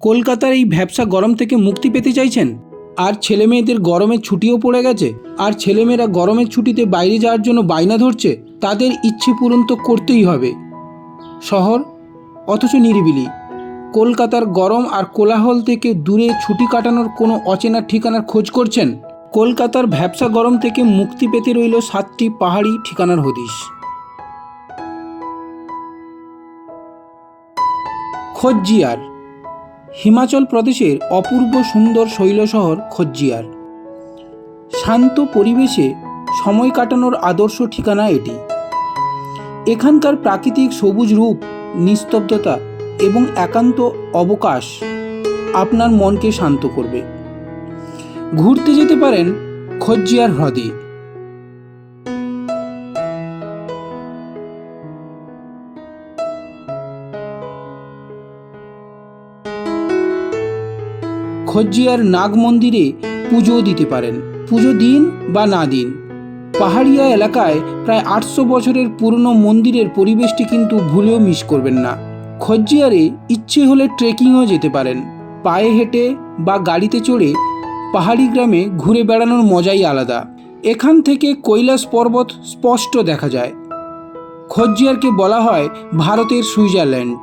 কলকাতার এই ভ্যাবসা গরম থেকে মুক্তি পেতে চাইছেন? আর ছেলে মেয়েদের গরমের ছুটিও পড়ে গেছে, আর ছেলেমেয়েরা গরমের ছুটিতে বাইরে যাওয়ার জন্য বায়না ধরছে, তাদের ইচ্ছে পূরণ তো করতেই হবে। শহর অথচ নিরিবিলি। কলকাতার গরম আর কোলাহল থেকে দূরে ছুটি কাটানোর কোনো অচেনা ঠিকানার খোঁজ করছেন? কলকাতার ভ্যাবসা গরম থেকে মুক্তি পেতে রইল সাতটি পাহাড়ি ঠিকানার হদিশ। খোজ্জিয়ার হিমাচল প্রদেশের অপূর্ব সুন্দর শৈল শহর খোজ্জিয়ার। শান্ত পরিবেশে সময় কাটানোর আদর্শ ঠিকানা এটি। এখানকার প্রাকৃতিক সবুজ রূপ, নিস্তব্ধতা এবং একান্ত অবকাশ আপনার মনকে শান্ত করবে। ঘুরতে যেতে পারেন খজ্জিয়ার হ্রদে। খজ্জিয়ার নাগ মন্দিরে পুজো দিতে পারেন। পুজো দিন বা না দিন। পাহাড়িয়া এলাকায় প্রায় আটশো বছরের পুরনো মন্দিরের পরিবেশটি কিন্তু ভুলেও মিস করবেন না। খজ্জিয়ারে ইচ্ছে হলে ট্রেকিংও যেতে পারেন। পায়ে হেঁটে বা গাড়িতে চড়ে পাহাড়ি গ্রামে ঘুরে বেড়ানোর মজাই আলাদা। এখান থেকে কৈলাস পর্বত স্পষ্ট দেখা যায়। খজ্জিয়ারকে বলা হয় ভারতের সুইজারল্যান্ড।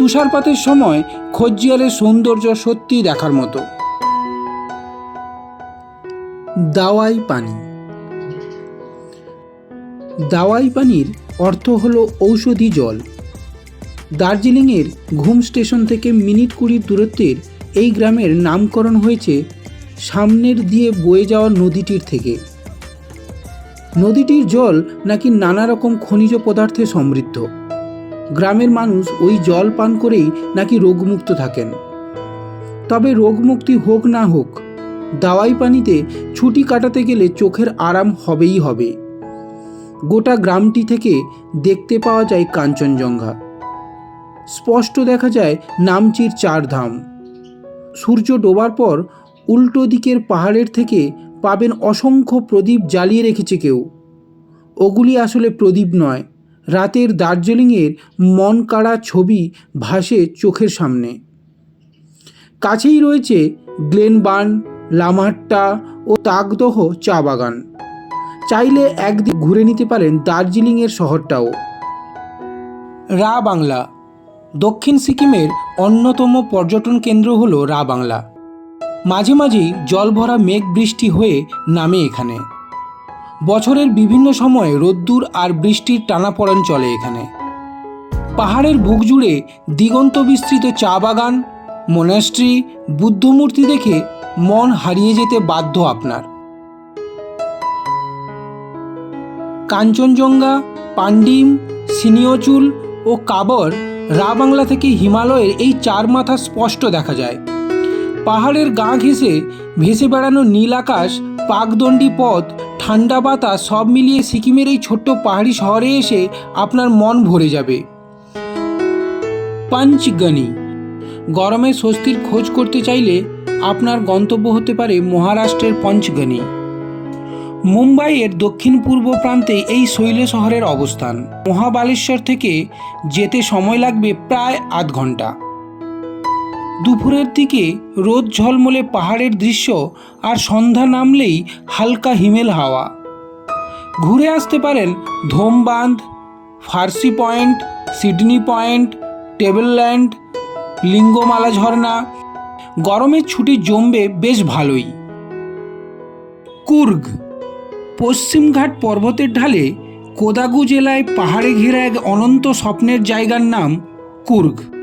তুষারপাতের সময় খজ্জিয়ারের সৌন্দর্য সত্যিই দেখার মতো। দাওয়াই পানি। দাওয়াই পানির অর্থ হল ঔষধি জল। দার্জিলিংয়ের ঘুম স্টেশন থেকে মিনিট কুড়ির দূরত্বের এই গ্রামের নামকরণ হয়েছে সামনের দিয়ে বয়ে যাওয়া নদীটির থেকে। নদীটির জল নাকি নানা রকম খনিজ পদার্থে সমৃদ্ধ। গ্রামের মানুষ ওই জল পান করেই নাকি রোগমুক্ত থাকেন। তবে রোগমুক্তি হোক না হোক, দাওয়াই পানিতে ছুটি কাটাতে গেলে চোখের আরাম হবেই হবে। গোটা গ্রামটি থেকে দেখতে পাওয়া যায় কাঞ্চনজঙ্ঘা। স্পষ্ট দেখা যায় নামচির চার ধাম সূর্য ডোবার পর উল্টো দিকের পাহাড়ের থেকে পাবেন অসংখ্য প্রদীপ জ্বালিয়ে রেখেছে কেউ। ওগুলি আসলে প্রদীপ নয় রাতের দার্জিলিংয়ের মন কাড়া ছবি ভাসে চোখের সামনে। কাছেই রয়েছে গ্লেনবার্ন লামাহাট্টা ও তাগদহ চা বাগান। চাইলে একদিন ঘুরে নিতে পারেন দার্জিলিংয়ের শহরটাও। রা বাংলা। দক্ষিণ সিকিমের অন্যতম পর্যটন কেন্দ্র হল রা বাংলা। মাঝে মাঝেই জলভরা মেঘ বৃষ্টি হয়ে নামে এখানে। বছরের বিভিন্ন সময়ে রোদ্দুর আর বৃষ্টির টানাপড়েন চলে এখানে। পাহাড়ের বুক জুড়ে দিগন্ত বিস্তৃত চা বাগান, মোনাস্ট্রি বুদ্ধমূর্তি দেখে মন হারিয়ে যেতে বাধ্য আপনার। কাঞ্চনজঙ্ঘা, পান্ডিম, সিনিয়চুল ও কাবর রা বাংলা থেকে হিমালয়ের এই চার মাথা স্পষ্ট দেখা যায়। পাহাড়ের গা ঘেঁষে ভেসে বেড়ানো নীল আকাশ, পাকদণ্ডী পথ ঠান্ডা বাতাস সব মিলিয়ে সিকিমের এই ছোট্ট পাহাড়ি শহরে এসে আপনার মন ভরে যাবে। পাঞ্চগনি। গরমে স্বস্তির খোঁজ করতে চাইলে আপনার গন্তব্য হতে পারে মহারাষ্ট্রের পঞ্চগনি। মুম্বাইয়ের দক্ষিণ পূর্ব প্রান্তে এই শৈল শহরের অবস্থান। মহাবালেশ্বর থেকে যেতে সময় লাগবে প্রায় আধ ঘণ্টা। দুপুরের দিকে রোদ ঝলমলে পাহাড়ের দৃশ্য আর সন্ধ্যা নামলেই হালকা হিমেল হাওয়া। ঘুরে আসতে পারেন Dhombandh, Forsyth point, Sydney point, Tableland, Lingamala ঝর্ণা। গরমের ছুটি জমবে বেশ ভালোই। কুর্গ, পশ্চিমঘাট পর্বতের ঢালে কোদাগু জেলায় পাহাড়ে ঘেরা এক অনন্ত স্বপ্নের জায়গার নাম কুর্গ।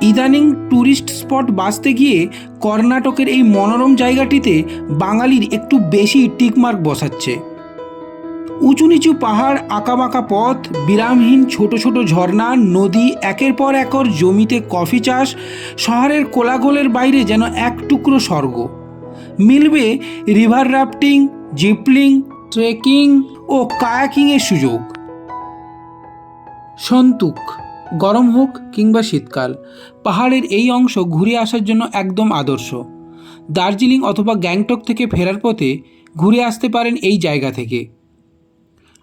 ইদানিং ট্যুরিস্ট স্পট বাঁচতে গিয়ে কর্ণাটকের এই মনোরম জায়গাটিতে বাঙালির একটু বেশি টিকমার্ক বসাচ্ছে। উঁচু নিচু পাহাড়, আঁকাবাঁকা পথ, বিরামহীন ছোট ছোট ঝর্ণা, নদী, একের পর একর জমিতে কফি চাষ, শহরের কোলাগোলের বাইরে যেন এক টুকরো স্বর্গ। মিলবে রিভার রাফটিং, জিপলিং, ট্রেকিং ও কায়াকিংয়ের সুযোগ। সন্তুক গরম হোক কিংবা শীতকাল, পাহাড়ের এই অংশ ঘুরে আসার জন্য একদম আদর্শ। দার্জিলিং অথবা গ্যাংটক থেকে ফেরার পথে ঘুরে আসতে পারেন এই জায়গা থেকে।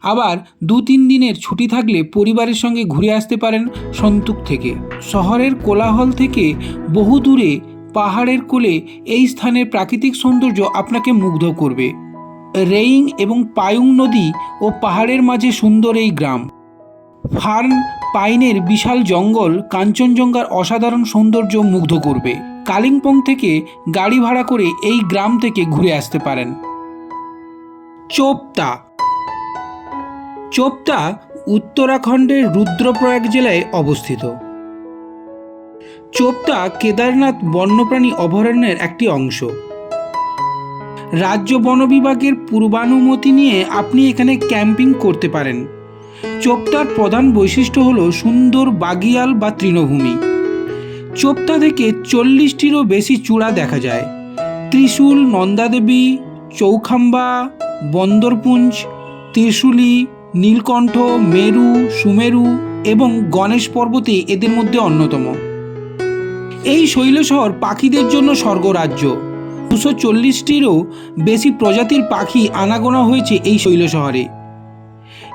আবার দু তিন দিনের ছুটি থাকলে পরিবারের সঙ্গে ঘুরে আসতে পারেন সন্তুক থেকে। শহরের কোলাহল থেকে বহু দূরে পাহাড়ের কোলে এই স্থানের প্রাকৃতিক সৌন্দর্য আপনাকে মুগ্ধ করবে। রেইং এবং পায়ুং নদী ও পাহাড়ের মাঝে সুন্দর এই গ্রাম। ফার্ন পাইনের বিশাল জঙ্গল কাঞ্চনজঙ্ঘার অসাধারণ সৌন্দর্য মুগ্ধ করবে। কালিম্পং থেকে গাড়ি ভাড়া করে এই গ্রাম থেকে ঘুরে আসতে পারেন। চোপতা চোপতা উত্তরাখণ্ডের রুদ্রপ্রয়াগ জেলায় অবস্থিত। চোপতা কেদারনাথ বন্যপ্রাণী অভয়ারণ্যের একটি অংশ। রাজ্য বন বিভাগের পূর্বানুমতি নিয়ে আপনি এখানে ক্যাম্পিং করতে পারেন। চোপতার প্রধান বৈশিষ্ট্য হল সুন্দর বাগিয়াল বা তৃণভূমি। চোপতা থেকে চল্লিশটিরও বেশি চূড়া দেখা যায়। ত্রিশূল, নন্দাদেবী, চৌখাম্বা, বন্দরপুঞ্জ, ত্রিশূলি, নীলকণ্ঠ, মেরু, সুমেরু এবং গণেশ পর্বতে এদের মধ্যে অন্যতম। এই শৈলশহর পাখিদের জন্য স্বর্গরাজ্য। দুশো চল্লিশটিরও বেশি প্রজাতির পাখি আনাগোনা হয়েছে এই শৈলশহরে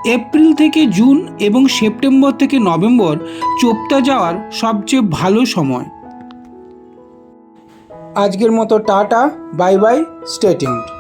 এপ্রিল থেকে জুন এবং সেপ্টেম্বর থেকে নভেম্বর চোপতা যাওয়ার সবচেয়ে ভালো সময়। আজকের মতো টাটা, বাই বাই স্টেটিউন্ড